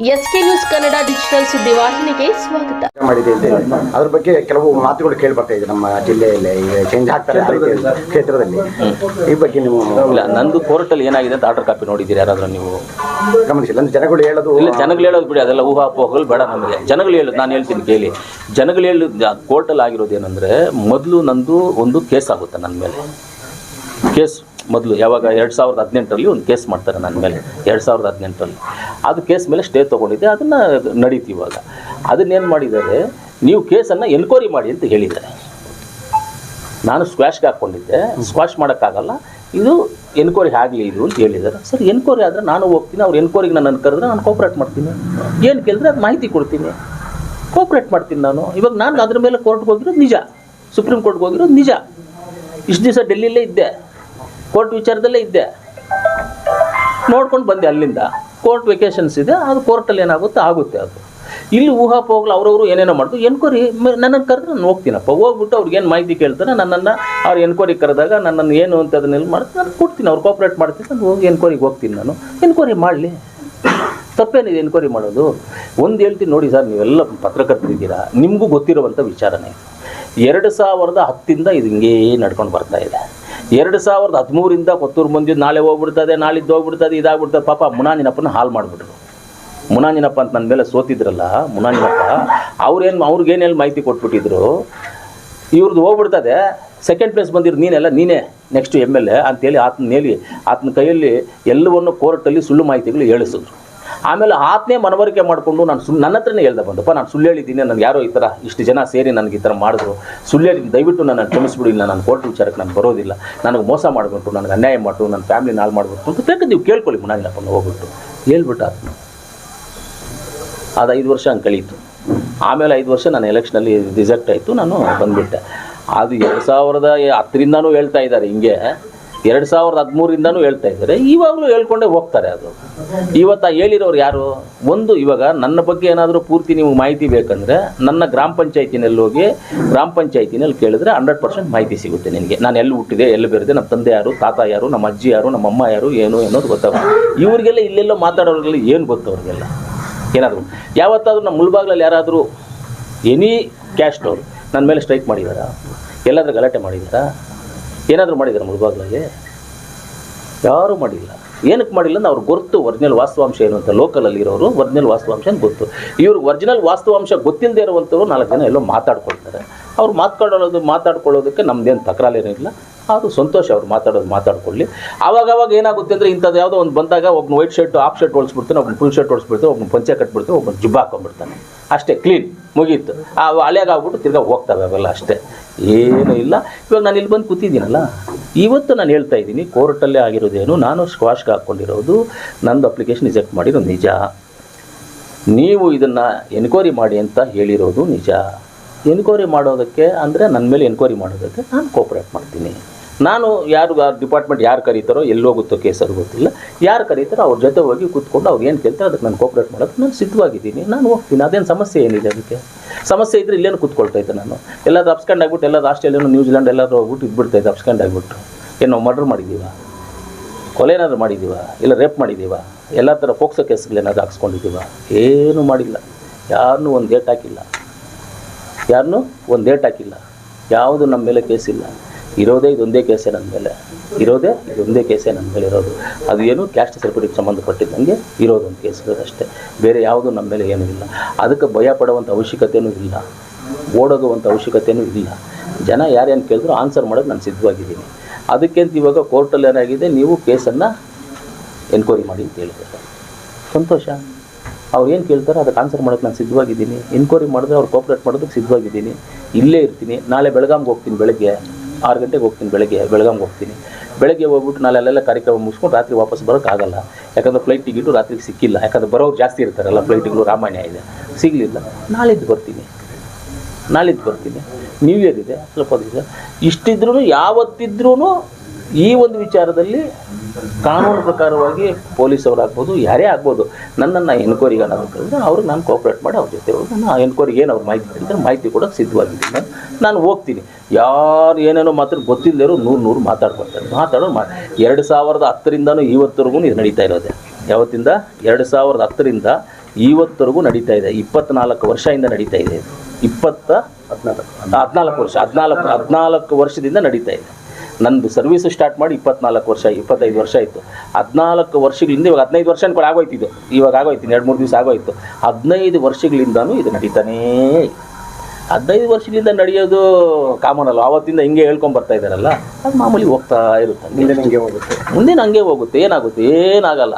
S K news Kannada digital ಸುದ್ದಿವಾಹಿನಿಗೆ ಸ್ವಾಗತ. ಮಾಡಿದೆ ಅಂತ ಹೇಳಿ ಅದ್ರ ಬಗ್ಗೆ ಕೆಲವು ಮಾತುಗಳು ಕೇಳಿ ಬರ್ತಾ ಇದೆ ನಮ್ಮ ಜಿಲ್ಲೆಯಲ್ಲಿ. ಚೇಂಜ್ ಆಗ್ತಾರೆ ಆ ರೀತಿ ಕ್ಷೇತ್ರದಲ್ಲಿ. ಈ ಬಗ್ಗೆ ನೀವು ಇಲ್ಲ ನಂದು ಕೋರ್ಟಲ್ಲಿ ಏನಾಗಿದೆ ಅಂತ ಆರ್ಡರ್ ಕಾಪಿ ನೋಡಿದ್ದೀರಿ ಯಾರಾದ್ರೂ ನೀವು? ಗಮನಿಸಿಲ್ಲ. ಅಂದ್ರೆ ಜನಗಳು ಹೇಳೋದು ಇಲ್ಲ ಜನಗಳು ಹೇಳೋದು ಬಿಡಿ ಅದೆಲ್ಲ ಊಹಾಪೋಹಗಳು ಬೇಡ ನಮಗೆ. ಜನಗಳು ಹೇಳೋದು ನಾನು ಹೇಳ್ತೀನಿ ಕೇಳಿ. ಜನಗಳು ಹೇಳೋದು ಕೋರ್ಟಲ್ಲಿ ಆಗಿರೋದು ಏನಂದರೆ ಮೊದಲು ನಂದು ಒಂದು ಕೇಸ್ ಆಗುತ್ತೆ ನನ್ನ ಮೇಲೆ. ಕೇಸ್ ಮೊದಲು ಯಾವಾಗ ಎರಡು ಸಾವಿರದ ಹದಿನೆಂಟರಲ್ಲಿ ಒಂದು ಕೇಸ್ ಮಾಡ್ತಾರೆ ನನ್ನ ಮೇಲೆ, ಎರಡು ಸಾವಿರದ ಹದಿನೆಂಟರಲ್ಲಿ. ಅದು ಕೇಸ್ ಮೇಲೆ ಸ್ಟೇ ತೊಗೊಂಡಿದ್ದೆ, ಅದನ್ನು ನಡೀತು ಇವಾಗ. ಅದನ್ನೇನು ಮಾಡಿದ್ದಾರೆ, ನೀವು ಕೇಸನ್ನು ಎನ್ಕ್ವೈರಿ ಮಾಡಿ ಅಂತ ಹೇಳಿದ್ದಾರೆ. ನಾನು ಸ್ಕ್ವಾಶ್ಗೆ ಹಾಕ್ಕೊಂಡಿದ್ದೆ ಸ್ಕ್ವಾಶ್ ಮಾಡೋಕ್ಕಾಗಲ್ಲ, ಇದು ಎನ್ಕ್ವೈರಿ ಆಗಲಿ ಇದು ಅಂತ ಹೇಳಿದ್ದಾರೆ. ಸರ್, ಎನ್ಕ್ವೈರಿ ಆದರೆ ನಾನು ಹೋಗ್ತೀನಿ, ಅವ್ರು ಎನ್ಕ್ವೈರಿಗೆ ನನ್ನನ್ನು ಕರೆದ್ರೆ ನಾನು ಕೋಪ್ರೇಟ್ ಮಾಡ್ತೀನಿ. ಏನು ಕೇಳಿದ್ರೆ ಅದು ಮಾಹಿತಿ ಕೊಡ್ತೀನಿ. ಕೋಪ್ರೇಟ್ ಮಾಡ್ತೀನಿ ನಾನು. ಇವಾಗ ನಾನು ಅದ್ರ ಮೇಲೆ ಕೋರ್ಟ್ಗೆ ಹೋಗಿರೋದು ನಿಜ, ಸುಪ್ರೀಂ ಕೋರ್ಟ್ಗೆ ಹೋಗಿರೋದು ನಿಜ. ಇಷ್ಟು ದಿವಸ ಡೆಲ್ಲಿಲೇ ಇದ್ದೆ. ಕೋರ್ಟ್ ವಿಚಾರದಲ್ಲೇ ಇದ್ದೆ. ನೋಡ್ಕೊಂಡು ಬಂದೆ ಅಲ್ಲಿಂದ. ಕೋರ್ಟ್ ವೆಕೇಷನ್ಸ್ ಇದೆ, ಅದು ಕೋರ್ಟಲ್ಲಿ ಏನಾಗುತ್ತೆ, ಆಗುತ್ತೆ ಅದು. ಇಲ್ಲಿ ಊಹಾಪೋಹಗಳು ಅವ್ರವರು ಏನೇನೋ ಮಾಡ್ತು ಎನ್ಕ್ವೈರಿ ನನ್ನನ್ನು ಕರೆದ್ರೆ ನಾನು ಹೋಗ್ತೀನಪ್ಪ. ಹೋಗ್ಬಿಟ್ಟು ಅವ್ರಿಗೇನು ಮಾಹಿತಿ ಕೇಳ್ತಾರೆ, ನನ್ನನ್ನು ಅವ್ರು ಎನ್ಕ್ವೈರಿ ಕರೆದಾಗ ನನ್ನನ್ನು ಏನು ಅಂತ ಅದನ್ನೆಲ್ಲ ಮಾಡ್ತೀನಿ ನಾನು ಕೊಡ್ತೀನಿ, ಅವ್ರು ಕೋಪ್ರೇಟ್ ಮಾಡ್ತೀನಿ, ನಾನು ಹೋಗಿ ಎನ್ಕ್ವೈರಿಗೆ ಹೋಗ್ತೀನಿ ನಾನು. ಎನ್ಕ್ವೈರಿ ಮಾಡಲಿ. ತಪ್ಪೇನಿದೆ ಎನ್ಕ್ವೈರಿ ಮಾಡೋದು? ಒಂದು ಹೇಳ್ತೀನಿ ನೋಡಿ ಸರ್, ನೀವೆಲ್ಲ ಪತ್ರಕರ್ತರಿದ್ದೀರಾ ನಿಮಗೂ ಗೊತ್ತಿರುವಂಥ ವಿಚಾರನೇ ಎರಡು ಸಾವಿರದ ಹತ್ತಿಂದ ಇದು ಹಿಂಗೇ ನಡ್ಕೊಂಡು ಬರ್ತಾ ಇದೆ. ಎರಡು ಸಾವಿರದ ಹದಿಮೂರಿಂದ ಕೊತ್ತೂರು ಮಂದಿ ನಾಳೆ ಹೋಗ್ಬಿಡ್ತದೆ, ನಾಳಿದ್ದು ಹೋಗ್ಬಿಡ್ತದೆ, ಇದಾಗ್ಬಿಡ್ತದೆ. ಪಾಪ ಮುನಾಂಜಿನಪ್ಪನ ಹಾಲು ಮಾಡಿಬಿಟ್ರು. ಮುನಾಂಜಿನಪ್ಪ ಅಂತ ನನ್ನ ಮೇಲೆ ಸೋತಿದ್ರಲ್ಲ ಮುನಾಂಜಿನಪ್ಪ ಅವ್ರೇನು ಅವ್ರಿಗೇನೇನು ಮಾಹಿತಿ ಕೊಟ್ಬಿಟ್ಟಿದ್ರು? ಇವ್ರದ್ದು ಹೋಗ್ಬಿಡ್ತದೆ ಸೆಕೆಂಡ್ ಪ್ಲೇಸ್ ಬಂದಿರು ನೀನೆಲ್ಲ ನೀನೇ ನೆಕ್ಸ್ಟ್ ಎಂ ಎಲ್ ಎ ಅಂತೇಳಿ ಆತನ ಹೇಳಿ, ಆತನ ಕೈಯಲ್ಲಿ ಎಲ್ಲವನ್ನು ಕೋರ್ಟಲ್ಲಿ ಸುಳ್ಳು ಮಾಹಿತಿಗಳು ಹೇಳಿಸಿದ್ರು. ಆಮೇಲೆ ಆತನೇ ಮನವರಿಕೆ ಮಾಡಿಕೊಂಡು ನಾನು ಸುಳ್ಳು ನನ್ನ ಹತ್ರನೇ ಹೇಳ್ದೆ ಬಂದಪ್ಪ, ನಾನು ಸುಳ್ಳು ಹೇಳಿದ್ದೀನಿ ನನಗೆ ಯಾರೋ ಈ ಥರ ಇಷ್ಟು ಜನ ಸೇರಿ ನನಗೆ ಈ ಥರ ಮಾಡಿದ್ರು. ಸುಳ್ಳು ಹೇಳಿದ್ದೀನಿ ದಯವಿಟ್ಟು ನನ್ನ ಕ್ಷಮಿಸ್ಬಿಡಿ, ಇಲ್ಲ ನಾನು ಕೋರ್ಟ್ ವಿಚಾರಕ್ಕೆ ನಾನು ಬರೋದಿಲ್ಲ. ನನಗೆ ಮೋಸ ಮಾಡಿಬಿಟ್ಟು ನನಗೆ ಅನ್ಯಾಯ ಮಾಡು ನನ್ನ ಫ್ಯಾಮಿಲಿ ಹಾಳು ಮಾಡಿಬಿಟ್ಟು ಅಂತ ಬೇಕಾದ್ರೆ ನೀವು ಕೇಳ್ಕೊಳ್ಳಿ ಮುನಾಜಿನಪ್ಪನ ಹೋಗ್ಬಿಟ್ಟು ಹೇಳ್ಬಿಟ್ಟು ಆತನು ಅದು ಐದು ವರ್ಷ ಹಂಗೆ ಕಳೀತು. ಆಮೇಲೆ ಐದು ವರ್ಷ ನಾನು ಎಲೆಕ್ಷನಲ್ಲಿ ರಿಜೆಕ್ಟ್ ಆಯಿತು, ನಾನು ಬಂದುಬಿಟ್ಟೆ. ಅದು ಎರಡು ಸಾವಿರದ ಹತ್ತರಿಂದನೂ ಹೇಳ್ತಾ ಇದ್ದಾರೆ, ಹಿಂಗೆ. ಎರಡು ಸಾವಿರದ ಹದಿಮೂರಿಂದನೂ ಹೇಳ್ತಾ ಇದ್ದಾರೆ. ಇವಾಗಲೂ ಹೇಳ್ಕೊಂಡೆ ಹೋಗ್ತಾರೆ ಅದು. ಇವತ್ತು ಹೇಳಿರೋರು ಯಾರು? ಒಂದು, ಇವಾಗ ನನ್ನ ಬಗ್ಗೆ ಏನಾದರೂ ಪೂರ್ತಿ ನೀವು ಮಾಹಿತಿ ಬೇಕಂದರೆ ನನ್ನ ಗ್ರಾಮ ಪಂಚಾಯತಿನಲ್ಲಿ ಹೋಗಿ ಗ್ರಾಮ ಪಂಚಾಯತಿನಲ್ಲಿ ಕೇಳಿದ್ರೆ ಹಂಡ್ರೆಡ್ ಪರ್ಸೆಂಟ್ ಮಾಹಿತಿ ಸಿಗುತ್ತೆ ನಿನಗೆ. ನಾನು ಎಲ್ಲಿ ಹುಟ್ಟಿದೆ, ಎಲ್ಲಿ ಬೆರೆದೆ, ನಮ್ಮ ತಂದೆ ಯಾರು, ತಾತ ಯಾರು, ನಮ್ಮ ಅಜ್ಜಿ ಯಾರು, ನಮ್ಮ ಅಮ್ಮ ಯಾರು, ಏನು ಅನ್ನೋದು ಗೊತ್ತಾಗುತ್ತೆ ಇವರಿಗೆಲ್ಲ ಇಲ್ಲೆಲ್ಲೋ ಮಾತಾಡೋರಿಗೆಲ್ಲ ಏನು ಗೊತ್ತು ಅವ್ರಿಗೆಲ್ಲ ಏನಾದರೂ ಯಾವತ್ತಾದರೂ ನಮ್ಮ ಮುಳ್ಬಾಗ್ಲಲ್ಲಿ ಯಾರಾದರೂ ಎನಿ ಕ್ಯಾಸ್ಟ್ ಅವರು ನನ್ನ ಮೇಲೆ ಸ್ಟ್ರೈಕ್ ಮಾಡಿದಾರಾ? ಎಲ್ಲಾದರೂ ಗಲಾಟೆ ಮಾಡಿದಾರಾ? ಏನಾದರೂ ಮಾಡಿದ್ದಾರೆ ಮುಳುಬಾಗ್ಲಾಗೆ ಯಾರೂ ಮಾಡಿಲ್ಲ. ಏನಕ್ಕೆ ಮಾಡಿಲ್ಲ ಅಂದ್ರೆ ಅವ್ರಿಗೆ ಗೊತ್ತು ಒರಿಜಿನಲ್ ವಾಸ್ತವಾಂಶ ಏನು ಲೋಕಲಲ್ಲಿ ಇರೋರು ಒರಿಜಿನಲ್ ವಾಸ್ತವಾಂಶ ಗೊತ್ತು. ಇವ್ರಿಗೆ ಒರಿಜಿನಲ್ ವಾಸ್ತವಾಂಶ ಗೊತ್ತಿಲ್ಲದೆ ಇರುವಂಥವ್ರು ನಾಲ್ಕು ಜನ ಎಲ್ಲೋ ಮಾತಾಡ್ಕೊಳ್ತಾರೆ. ಅವ್ರು ಮಾತಾಡೋದು ಮಾತಾಡ್ಕೊಳ್ಳೋದಕ್ಕೆ ನಮ್ದೇನು ತಕರಾಲೇನಿಲ್ಲ ಅದು ಸಂತೋಷ ಅವ್ರು ಮಾತಾಡೋದು ಮಾತಾಡ್ಕೊಳ್ಳಿ. ಆವಾಗ ಅವಾಗ ಏನಾಗುತ್ತೆ ಅಂದರೆ ಇಂಥದ್ದು ಯಾವುದೋ ಒಂದು ಬಂದಾಗ ಒಬ್ಬನು ವೈಟ್ ಶರ್ಟ್ ಆಫ್ ಶರ್ಟ್ ಹೊಲಿಸ್ಬಿಡ್ತಾನೆ ಒಬ್ಬನು ಫುಲ್ ಶರ್ಟ್ ಹೊಲಿಸ್ಬಿಡ್ತಾನೆ ಒಬ್ಬನು ಪಂಚೆ ಕಟ್ಬಿಡ್ತಾನೆ ಒಬ್ಬನು ಜುಬ್ಬ ಹಾಕೊಂಡ್ಬಿಡ್ತಾನೆ. ಅಷ್ಟೇ ಕ್ಲೀನ್ ಮುಗೀತು. ಆ ಹಳೆಗಾಗ್ಬಿಟ್ಟು ತಿರ್ಗಾ ಹೋಗ್ತಾವೆ ಅವೆಲ್ಲ ಅಷ್ಟೇ. ಏನೂ ಇಲ್ಲ. ಇವಾಗ ನಾನು ಇಲ್ಲಿ ಬಂದು ಕೂತಿದ್ದೀನಲ್ಲ, ಇವತ್ತು ನಾನು ಹೇಳ್ತಾ ಇದ್ದೀನಿ, ಕೋರ್ಟಲ್ಲೇ ಆಗಿರೋದೇನು, ನಾನು ಸ್ಕ್ವಾಶ್ಗೆ ಹಾಕ್ಕೊಂಡಿರೋದು ನಂದು ಅಪ್ಲಿಕೇಶನ್ ರಿಜೆಕ್ಟ್ ಮಾಡಿರೋದು ನಿಜ. ನೀವು ಇದನ್ನು ಎನ್ಕ್ವೈರಿ ಮಾಡಿ ಅಂತ ಹೇಳಿರೋದು ನಿಜ. ಎನ್ಕ್ವೈರಿ ಮಾಡೋದಕ್ಕೆ ಅಂದರೆ ನನ್ನ ಮೇಲೆ ಎನ್ಕ್ವೈರಿ ಮಾಡೋದಕ್ಕೆ ನಾನು ಕೋಪರೇಟ್ ಮಾಡ್ತೀನಿ. ನಾನು ಯಾರು ಡಿಪಾರ್ಟ್ಮೆಂಟ್ ಯಾರು ಕರೀತಾರೋ ಎಲ್ಲಿ ಹೋಗುತ್ತೋ ಕೇಸ್ ಅದು ಗೊತ್ತಿಲ್ಲ. ಯಾರು ಕರೀತಾರೋ ಅವ್ರ ಜೊತೆ ಹೋಗಿ ಕೂತ್ಕೊಂಡು ಅವ್ರು ಏನು ಕೇಳ್ತಾರೆ ಅದಕ್ಕೆ ನಾನು ಕೋಪ್ರೇಟ್ ಮಾಡೋದು ನಾನು ಸಿದ್ಧವಾಗಿದ್ದೀನಿ. ನಾನು ಹೋಗ್ತೀನಿ. ಅದೇನು ಸಮಸ್ಯೆ ಏನಿದೆ ಅದಕ್ಕೆ? ಸಮಸ್ಯೆ ಇದ್ದರೆ ಇಲ್ಲೇನು ಕೂತ್ಕೊಳ್ತಾ ಇದ್ದೆ ನಾನು. ಎಲ್ಲಾದ್ರೂ ಅಪ್ಸ್ಕಂಡ್ ಆಗ್ಬಿಟ್ಟು ಎಲ್ಲಾದ್ರೂ ಆಸ್ಟ್ರೇಲಿಯನ್ನು ನ್ಯೂಜಿಲೆಂಡ್ ಎಲ್ಲಾದ್ರೂ ಹೋಗ್ಬಿಟ್ಟು ಇದ್ಬಿಡ್ತಾ ಇದ್ದೆ ಅಪ್ಸ್ಕೊಂಡು ಆಗಿಬಿಟ್ಟು. ಏನು ನಾವು ಮರ್ಡರ್ ಮಾಡಿದ್ದೀವ? ಕೊಲೆ ಏನಾದರೂ ಮಾಡಿದ್ದೀವ? ಇಲ್ಲ ರೇಪ್ ಮಾಡಿದ್ದೀವ? ಎಲ್ಲ ಥರ ಫೋಕ್ಸೋ ಕೇಸ್ಗಳೇನಾದ್ರು ಹಾಕ್ಸ್ಕೊಂಡಿದ್ದೀವ? ಏನೂ ಮಾಡಿಲ್ಲ. ಯಾರನ್ನೂ ಒಂದು ಡೇಟ್ ಹಾಕಿಲ್ಲ. ಯಾರನ್ನೂ ಒಂದು ಡೇಟ್ ಹಾಕಿಲ್ಲ. ಯಾವುದು ನಮ್ಮ ಮೇಲೆ ಕೇಸಿಲ್ಲ ಇರೋದೇ ಇದೊಂದೇ ಕೇಸೇ ನನ್ನ ಮೇಲೆ. ಇರೋದೇ ಇದೊಂದೇ ಕೇಸೇ ನನ್ನ ಮೇಲೆ ಇರೋದು. ಅದು ಏನು ಕ್ಯಾಸ್ಟ್ ಸರ್ಟಿಫಿಕೇಟ್ ಸಂಬಂಧಪಟ್ಟಿದ್ದಂಗೆ ಇರೋದೊಂದು ಕೇಸ್ ಇರೋದಷ್ಟೇ ಬೇರೆ ಯಾವುದೂ ನಮ್ಮ ಮೇಲೆ ಏನೂ ಇಲ್ಲ. ಅದಕ್ಕೆ ಭಯ ಪಡುವಂಥ ಅವಶ್ಯಕತೆಯೂ ಇಲ್ಲ. ಓಡೋಗುವಂಥ ಅವಶ್ಯಕತೆಯೂ ಇಲ್ಲ. ಜನ ಯಾರೇನು ಕೇಳಿದ್ರು ಆನ್ಸರ್ ಮಾಡೋದು ನಾನು ಸಿದ್ಧವಾಗಿದ್ದೀನಿ. ಅದಕ್ಕೆ ಅಂತ ಇವಾಗ ಕೋರ್ಟಲ್ಲಿ ಏನಾಗಿದೆ? ನೀವು ಕೇಸನ್ನು ಎನ್ಕ್ವೈರಿ ಮಾಡಿ ಅಂತ ಹೇಳಿದ್ದಾರೆ. ಸಂತೋಷ. ಅವ್ರು ಏನು ಕೇಳ್ತಾರೆ ಅದಕ್ಕೆ ಆನ್ಸರ್ ಮಾಡೋಕ್ಕೆ ನಾನು ಸಿದ್ಧವಾಗಿದ್ದೀನಿ. ಎನ್ಕ್ವೈರಿ ಮಾಡಿದ್ರೆ ಅವ್ರು ಕೋಪ್ರೇಟ್ ಮಾಡೋದಕ್ಕೆ ಸಿದ್ಧವಾಗಿದ್ದೀನಿ. ಇಲ್ಲೇ ಇರ್ತೀನಿ. ನಾಳೆ ಬೆಳಗಾಮ್ಗೆ ಹೋಗ್ತೀನಿ ಬೆಳಗ್ಗೆ. ಆರು ಗಂಟೆಗೆ ಹೋಗ್ತೀನಿ, ಬೆಳಗ್ಗೆ ಬೆಳಗಾಮ್ಗೆ ಹೋಗ್ತೀನಿ. ಬೆಳಗ್ಗೆ ಹೋಗ್ಬಿಟ್ಟು ನಾಳೆ ಅಲ್ಲೆಲ್ಲ ಕಾರ್ಯಕ್ರಮ ಮುಗಿಸ್ಕೊಂಡು ರಾತ್ರಿ ವಾಪಸ್ ಬರೋಕ್ಕಾಗಲ್ಲ ಯಾಕಂದ್ರೆ ಫ್ಲೈಟ್ ಟಿಕೆಟು ರಾತ್ರಿಗೆ ಸಿಕ್ಕಿಲ್ಲ. ಯಾಕಂದ್ರೆ ಬರೋರು ಜಾಸ್ತಿ ಇರ್ತಾರಲ್ಲ ಫ್ಲೈಟ್ಗಳು ರಾಮಾಯಣ ಇದೆ. ಸಿಗಲಿಲ್ಲ. ನಾಳಿದ್ದು ಬರ್ತೀನಿ. ನಾಳಿದ್ದು ಬರ್ತೀನಿ. ನ್ಯೂ ಇಯರ್ ಸ್ವಲ್ಪ ದಿವಸ ಇಷ್ಟಿದ್ರೂ ಯಾವತ್ತಿದ್ರೂ ಈ ಒಂದು ವಿಚಾರದಲ್ಲಿ ಕಾನೂನು ಪ್ರಕಾರವಾಗಿ ಪೊಲೀಸ್ ಆಗ್ಬೋದು ಯಾರೇ ಆಗ್ಬೋದು, ನನ್ನನ್ನು ಎನ್ಕ್ವೈರಿಗೆ ಕರೆದ್ರೆ ಅವ್ರಿಗೆ ನಾನು ಕೋಪ್ರೇಟ್ ಮಾಡಿ ಅವ್ರ ಜೊತೆ ಹೋಗಿ ನಾನು ಎನ್ಕ್ವೈರಿಗೆ ಏನು ಅವ್ರು ಮಾಹಿತಿ ಕೇಳಿದ್ರೆ ಮಾಹಿತಿ ಕೊಡೋಕೆ ಸಿದ್ಧವಾಗಿದ್ದೀನಿ. ನಾನು ಹೋಗ್ತೀನಿ. ಯಾರು ಏನೇನೋ ಮಾತ್ರ ಗೊತ್ತಿಲ್ಲದಿರೋ ನೂರು ನೂರು ಮಾತಾಡ್ಕೊಳ್ತಾರೆ. ಮಾತಾಡೋ ಮಾ, ಎರಡು ಸಾವಿರದ ಹತ್ತರಿಂದನೂ ಇವತ್ತರೆಗೂ ಇದು ನಡೀತಾ ಇರೋದೆ. ಯಾವತ್ತಿಂದ? ಎರಡು ಸಾವಿರದ ಹತ್ತರಿಂದ ಇವತ್ತರೆಗೂ ನಡೀತಾ ಇದೆ. ಇಪ್ಪತ್ನಾಲ್ಕು ವರ್ಷದಿಂದ ನಡೀತಾ ಇದು. ಇಪ್ಪತ್ತ ಹದಿನಾಲ್ಕು ಹದಿನಾಲ್ಕು ವರ್ಷ, ಹದಿನಾಲ್ಕು ಹದಿನಾಲ್ಕು ವರ್ಷದಿಂದ ನಡೀತಾ ಇದೆ. ನಂದು ಸರ್ವಿಸ್ ಸ್ಟಾರ್ಟ್ ಮಾಡಿ ಇಪ್ಪತ್ನಾಲ್ಕು ವರ್ಷ ಇಪ್ಪತ್ತೈದು ವರ್ಷ ಆಯಿತು. ಹದಿನಾಲ್ಕು ವರ್ಷಗಳಿಂದ ಇವಾಗ ಹದಿನೈದು ವರ್ಷ ಕೂಡ ಆಗೋಯ್ತು ಇದು ಇವಾಗ ಆಗೋಯ್ತು ಎರಡು ಮೂರು ದಿವಸ ಆಗೋಯ್ತು. ಹದಿನೈದು ವರ್ಷಗಳಿಂದನೂ ಇದು ನಡೀತಾನೇ. ಹದಿನೈದು ವರ್ಷಗಳಿಂದ ನಡೆಯೋದು ಕಾಮನ್ ಅಲ್ಲ ಆವತ್ತಿಂದ ಹಿಂಗೆ ಹೇಳ್ಕೊಂಡ್ ಬರ್ತಾ ಇದ್ದಾರಲ್ಲ ಅದು ಮಾಮೂಲಿ ಹೋಗ್ತಾ ಇರುತ್ತೆ. ಮುಂದೆ ನಿಮಗೆ ಹೋಗುತ್ತೆ. ಮುಂದೆ ಹಂಗೆ ಹೋಗುತ್ತೆ ಏನಾಗುತ್ತೆ? ಏನಾಗಲ್ಲ.